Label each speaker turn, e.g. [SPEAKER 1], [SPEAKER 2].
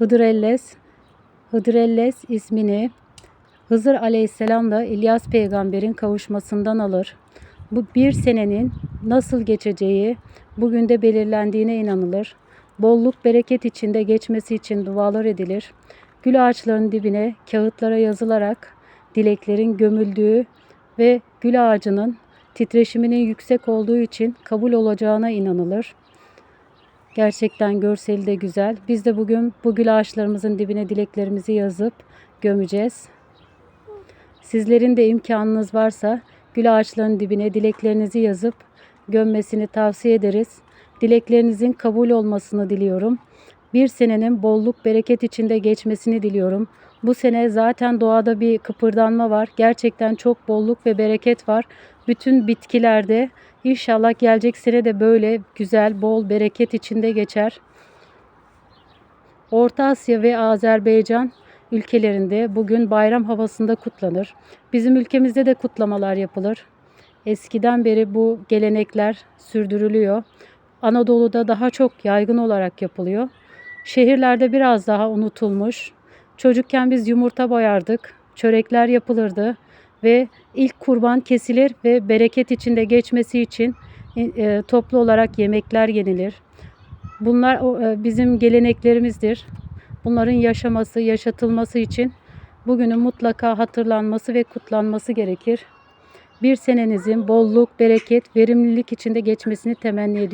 [SPEAKER 1] Hıdrellez, Hıdrellez ismini Hızır Aleyhisselam'la İlyas peygamberin kavuşmasından alır. Bu bir senenin nasıl geçeceği bugün de belirlendiğine inanılır. Bolluk bereket içinde geçmesi için dualar edilir. Gül ağaçlarının dibine kağıtlara yazılarak dileklerin gömüldüğü ve gül ağacının titreşiminin yüksek olduğu için kabul olacağına inanılır. Gerçekten görseli de güzel. Biz de bugün bu gül ağaçlarımızın dibine dileklerimizi yazıp gömeceğiz. Sizlerin de imkanınız varsa gül ağaçlarının dibine dileklerinizi yazıp gömmesini tavsiye ederiz. Dileklerinizin kabul olmasını diliyorum. Bir senenin bolluk bereket içinde geçmesini diliyorum. Bu sene zaten doğada bir kıpırdanma var. Gerçekten çok bolluk ve bereket var. Bütün bitkilerde inşallah gelecek sene de böyle güzel, bol bereket içinde geçer. Orta Asya ve Azerbaycan ülkelerinde bugün bayram havasında kutlanır. Bizim ülkemizde de kutlamalar yapılır. Eskiden beri bu gelenekler sürdürülüyor. Anadolu'da daha çok yaygın olarak yapılıyor. Şehirlerde biraz daha unutulmuş. Çocukken biz yumurta boyardık, çörekler yapılırdı ve ilk kurban kesilir ve bereket içinde geçmesi için e, toplu olarak yemekler yenilir. Bunlar e, bizim geleneklerimizdir. Bunların yaşaması, yaşatılması için bugünün mutlaka hatırlanması ve kutlanması gerekir. Bir senenizin bolluk, bereket, verimlilik içinde geçmesini temenni ediyorum.